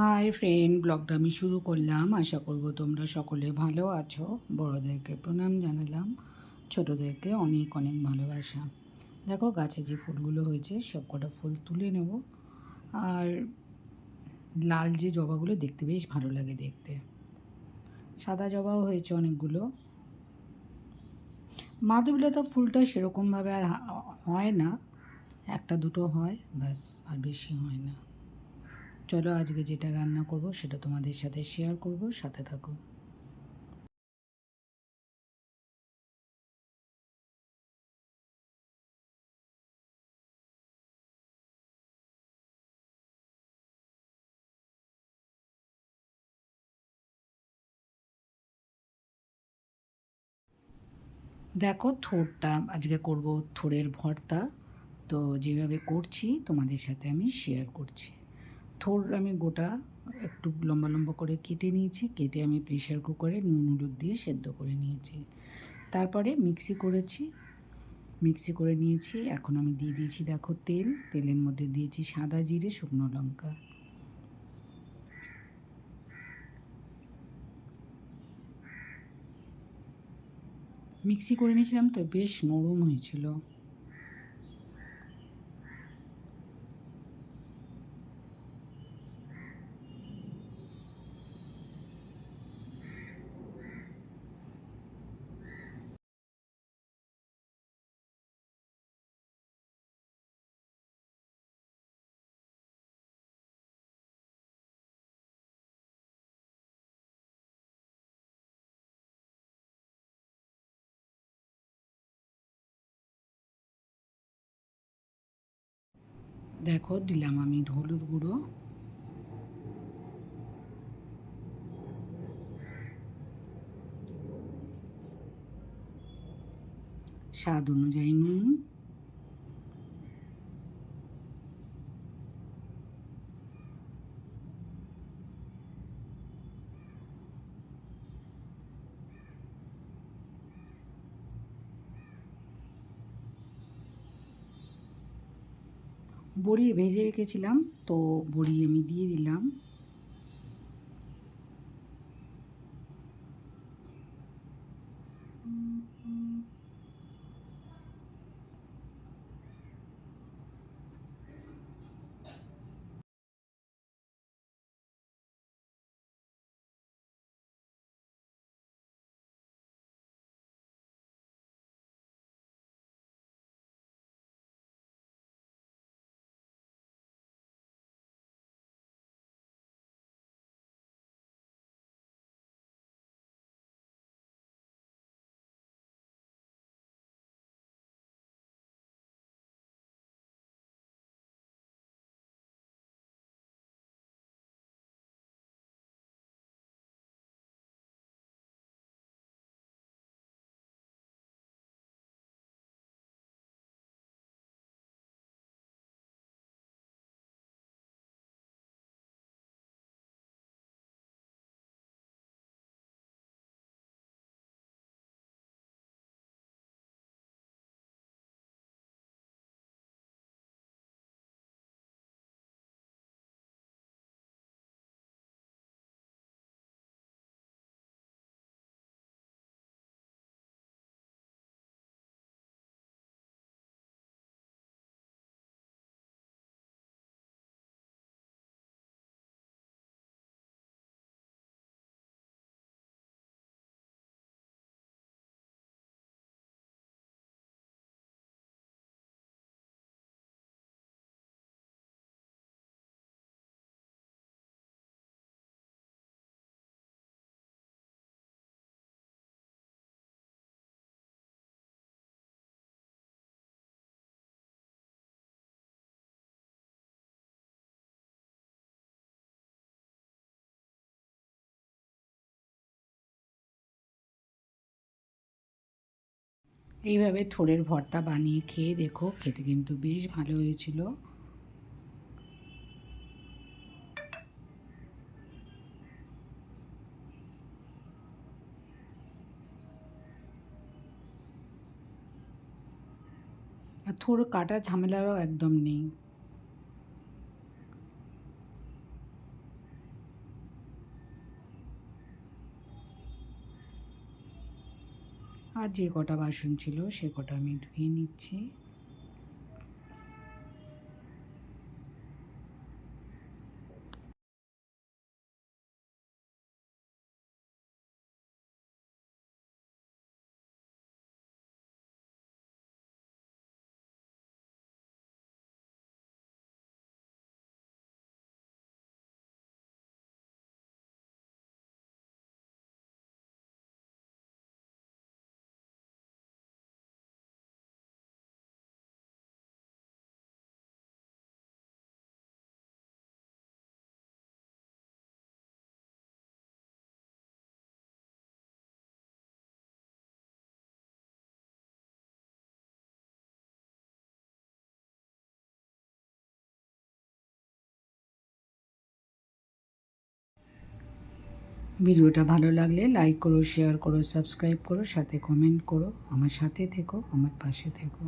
Hi friend ব্লগটা আমি শুরু করলাম। আশা করব তোমরা সকলে ভালো আছো। বড়োদেরকে প্রণাম জানালাম। ছোটোদেরকে অনেক অনেক ভালোবাসা। দেখো গাছে যে ফুলগুলো হয়েছে সব কটা ফুল তুলে নেব। আর লাল যে জবাগুলো দেখতে বেশ ভালো লাগে দেখতে। সাদা জবাও হয়েছে অনেকগুলো। মাধবীলতা ফুলটা সেরকমভাবে আর হয় না। একটা দুটো হয়, ব্যাস, আর বেশি হয় না। চলো আজকে যেটা রান্না করব সেটা তোমাদের সাথে শেয়ার করব, সাথে থাকো। দেখো থোরটা, আজকে করব থোরের ভর্তা। তো যেভাবে করছি, তোমাদের সাথে আমি শেয়ার করছি। থোর আমি গোটা একটু লম্বা লম্বা করে কেটে নিয়েছি। কেটে আমি প্রেশার কুকারে নুন, হলুদ দিয়ে সেদ্ধ করে নিয়েছি। তারপরে মিক্সি করেছি। মিক্সি করে নিয়েছি। এখন আমি দিয়ে দিয়েছি, দেখো, তেল। তেলের মধ্যে দিয়েছি সাদা জিরে, শুকনো লঙ্কা। মিক্সি করে নিয়েছিলাম তো, বেশ নরম হয়েছিল। দেখো দিলাম আমি হলুদ গুঁড়ো। স্বাদ অনুযায়ী নুন। বড়ি ভেজে রেখেছিলাম তো বড়ি আমি দিয়ে দিলাম। এইভাবে থোড়ের ভর্তা বানিয়ে খেয়ে দেখো, খেতে কিন্তু বেশ ভালো হয়েছিল। আর থোড় কাটা ঝামেলারও একদম নেই। আর যে কটা বাসন ছিল সে কটা আমি ধুয়ে নিচ্ছি। ভিডিওটা ভালো লাগলে লাইক করো শেয়ার করো সাবস্ক্রাইব করো, সাথে কমেন্ট করো, আমার সাথে থেকো, আমার পাশে থেকো।